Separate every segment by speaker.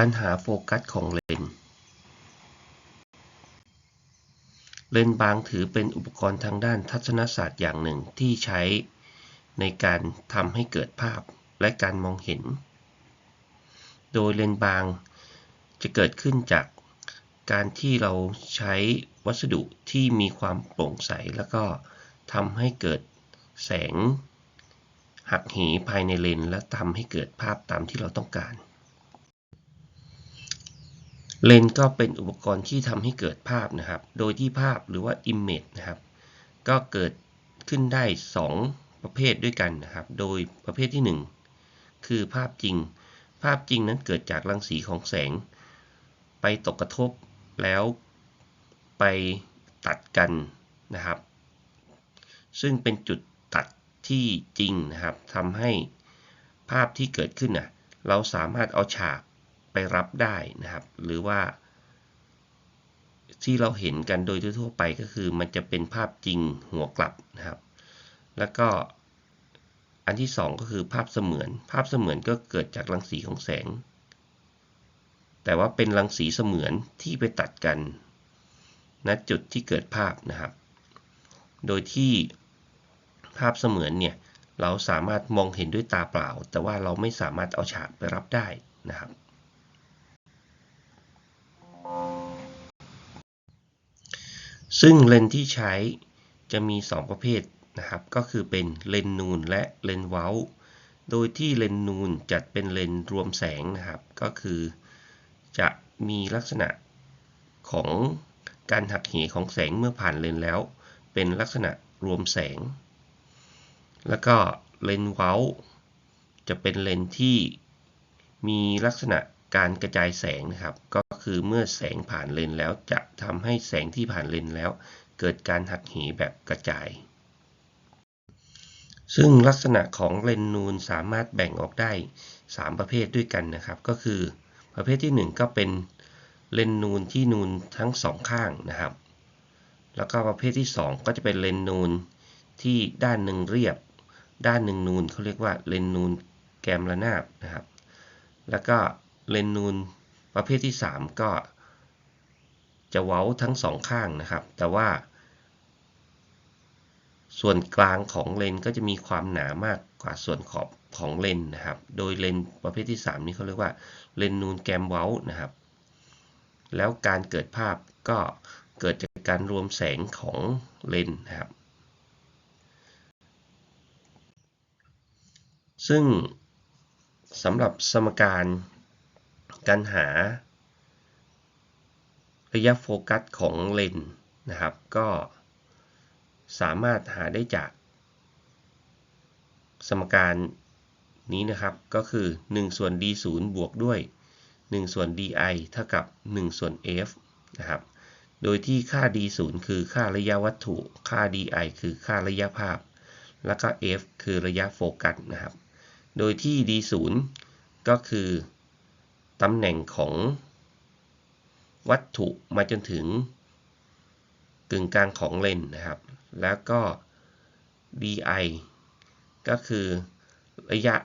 Speaker 1: การหาโฟกัสของเลนส์เลนบางถือเป็นอุปกรณ์ทางด้านทัศนศาสตร์อย่างหนึ่งที่ใช้ในการทำให้เกิดภาพและการมองเห็น โดยเลนบางจะเกิดขึ้นจากการที่เราใช้วัสดุที่มีความโปร่งใส แล้วก็ทำให้เกิดแสงหักเหภายในเลนและทำให้เกิดภาพตามที่เราต้องการ เลนส์ก็เป็นอุปกรณ์ที่ทำให้เกิดภาพนะครับ โดยที่ภาพหรือว่า image นะครับ ก็เกิดขึ้นได้ 2 ประเภทด้วยกันนะครับ โดยประเภทที่ 1 คือภาพจริง ภาพจริงนั้นเกิดจากรังสีของแสง ไปตกกระทบแล้วไปตัดกันนะครับ ซึ่งเป็นจุดตัดที่จริงนะครับทำให้ภาพที่เกิดขึ้นนะเราสามารถเอาฉาก ไปรับได้นะครับ หรือว่า ที่เราเห็นกันโดยทั่วไปก็คือมันจะเป็นภาพจริงหัวกลับนะครับ แล้วก็อันที่สองก็คือภาพเสมือน ภาพเสมือนก็เกิดจากรังสีของแสง แต่ว่าเป็นรังสีเสมือนที่ไปตัดกันณจุดที่เกิดภาพนะครับ โดยที่ภาพเสมือนเนี่ยเราสามารถมองเห็นด้วยตาเปล่า แต่ว่าเราไม่สามารถเอาฉากไปรับได้นะครับ ซึ่งเลนส์ที่ใช้จะมี 2 ประเภทนะครับ ก็คือเป็นเลนส์นูนและเลนส์เว้า โดยที่เลนส์นูนจัดเป็นเลนส์รวมแสงนะครับ ก็คือจะมีลักษณะของการหักเหของแสงเมื่อผ่านเลนส์แล้ว เป็นลักษณะรวมแสง แล้วก็เลนส์เว้า จะเป็นเลนส์ที่มีลักษณะ การกระจายแสงนะครับ ก็คือเมื่อแสงผ่านเลนส์แล้วจะทำให้แสงที่ผ่านเลนส์แล้ว เกิดการหักเหแบบกระจาย ซึ่งลักษณะของเลนนูนสามารถแบ่งออกได้ 3 ประเภทด้วยกันนะครับ ก็คือประเภทที่ 1 ก็เป็นเลนนูนที่นูนทั้งสองข้างนะครับ แล้วก็ประเภทที่ 2 ก็จะเป็นเลนนูนที่ด้านหนึ่งเรียบ ด้านหนึ่งนูนเขาเรียกว่าเลนนูนแกมระนาบนะครับ แล้วก็ เลนนูนประเภทที่ 3 ก็จะเว้าทั้งสองข้างนะครับ แต่ว่า ส่วนกลางของเลนก็จะมีความหนามากกว่าส่วนขอบของเลนนะครับ โดยเลนประเภทที่ 3 นี้เขาเรียกว่าเลนนูนแกมเว้านะครับ แล้วการเกิดภาพก็เกิดจากการรวมแสงของเลนนะครับ ซึ่งสำหรับสมการ การหา ระยะโฟกัสของเลนนะครับ ก็สามารถหาได้จาก สมการนี้นะครับก็คือ 1 ส่วน d 0บวกด้วย 1 ส่วน di เท่ากับ 1 ส่วน f นะครับ โดยที่ค่า d 0คือค่าระยะวัตถุ ค่า di คือค่าระยะภาพ แล้วก็ f คือระยะโฟกัสนะครับ โดยที่ d 0ก็คือ ตำแหน่งของวัตถุมาจนถึงกึ่งกลางของเลนนะครับ แล้วก็ di ก็คือระยะ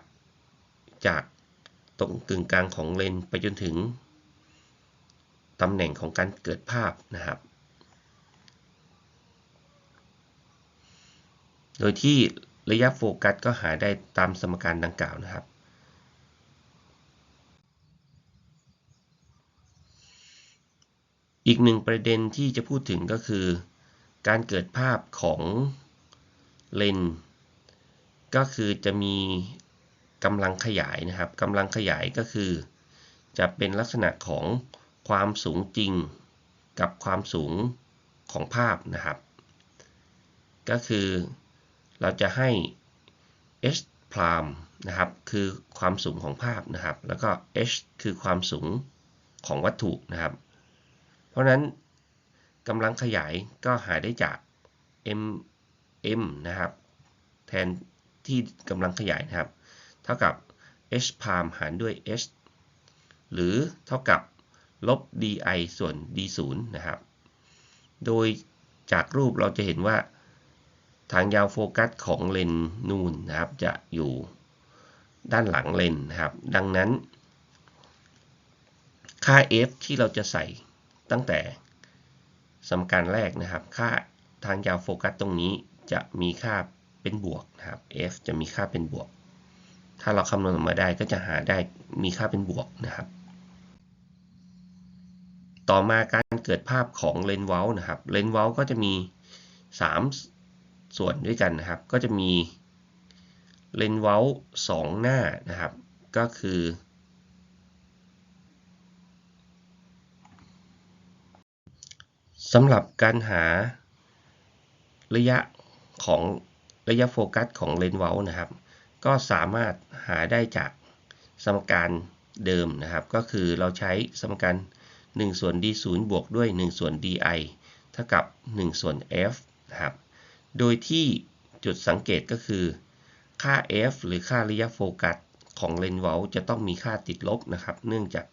Speaker 1: จากตรงกึ่งกลางของเลนไปจนถึงตำแหน่งของการเกิดภาพนะครับ โดยที่ระยะโฟกัสก็หาได้ตามสมการดังกล่าวนะครับ อีกหนึ่งประเด็นที่จะพูดถึงก็คือ การเกิดภาพของเลนก็คือจะมีกำลังขยายนะครับกำลังขยายก็คือ จะเป็นลักษณะของความสูงจริง กับความสูงของภาพนะครับ ก็คือเราจะให้ h พรามนะครับคือความสูงของภาพนะครับ แล้วก็ h คือความสูงของวัตถุนะครับ เพราะนั้นกำลังขยายก็หาได้จาก m m นะครับ แทนที่กำลังขยายนะครับ เท่ากับ h พามหารด้วย h หรือเท่ากับลบ di ส่วน d 0นะครับ โดยจากรูปเราจะเห็นว่า ทางยาวโฟกัสของเลนนูนนะครับ จะอยู่ด้านหลังเลนนะครับ ดังนั้น ค่า f ที่เราจะใส่ ตั้งแต่สมการแรกนะครับ ค่าทางยาวโฟกัสตรงนี้จะมีค่าเป็นบวกนะครับ f จะมีค่าเป็นบวก ถ้าเราคำนวณออกมาได้ก็จะหาได้มีค่าเป็นบวกนะครับ ต่อมาการเกิดภาพของเลนส์เว้านะครับ เลนส์เว้าก็จะมี 3 ส่วนด้วยกันนะครับ ก็จะมีเลนส์เว้า2หน้านะครับ ก็คือ สำหรับการหาระยะของระยะโฟกัสของเลนส์เว้านะครับ ก็สามารถหาได้จากสมการเดิมนะครับ ก็คือเราใช้สมการ 1 ส่วน d 0บวกด้วย 1 ส่วน di เท่ากับ 1 ส่วน f นะครับ โดยที่จุดสังเกตก็คือ ค่า f หรือค่าระยะโฟกัสของเลนส์เว้าจะต้องมีค่าติดลบนะครับ เนื่องจาก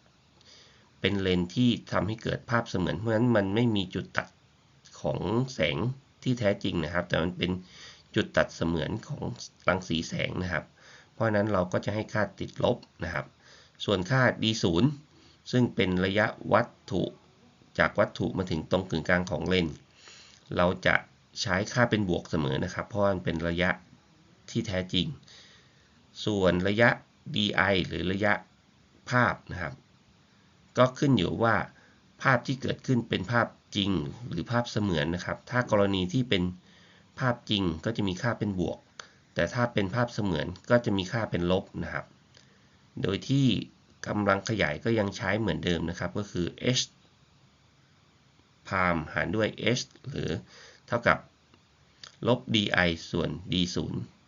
Speaker 1: เป็นเลนที่ทำให้เกิดภาพเสมือนเพราะฉะนั้นมันไม่มีจุดตัดของแสงที่แท้จริงนะครับ แต่มันเป็นจุดตัดเสมือนของรังสีแสงนะครับ เพราะฉะนั้นเราก็จะให้ค่าติดลบนะครับ ส่วนค่า d 0 ซึ่งเป็นระยะวัตถุจากวัตถุมาถึงตรงกึ่งกลางของเลนเราจะใช้ค่าเป็นบวกเสมอนะครับ เพราะมันเป็นระยะที่แท้จริง ส่วนระยะ di หรือระยะภาพนะครับ ก็ขึ้นอยู่ว่าภาพที่เกิดขึ้นเป็นภาพจริงหรือภาพเสมือนนะครับ ถ้ากรณีที่เป็นภาพจริงก็จะมีค่าเป็นบวก แต่ถ้าเป็นภาพเสมือนก็จะมีค่าเป็นลบนะครับ โดยที่กำลังขยายก็ยังใช้เหมือนเดิมนะครับ ก็คือ h พามหารด้วย h หรือเท่ากับลบ di ส่วน d 0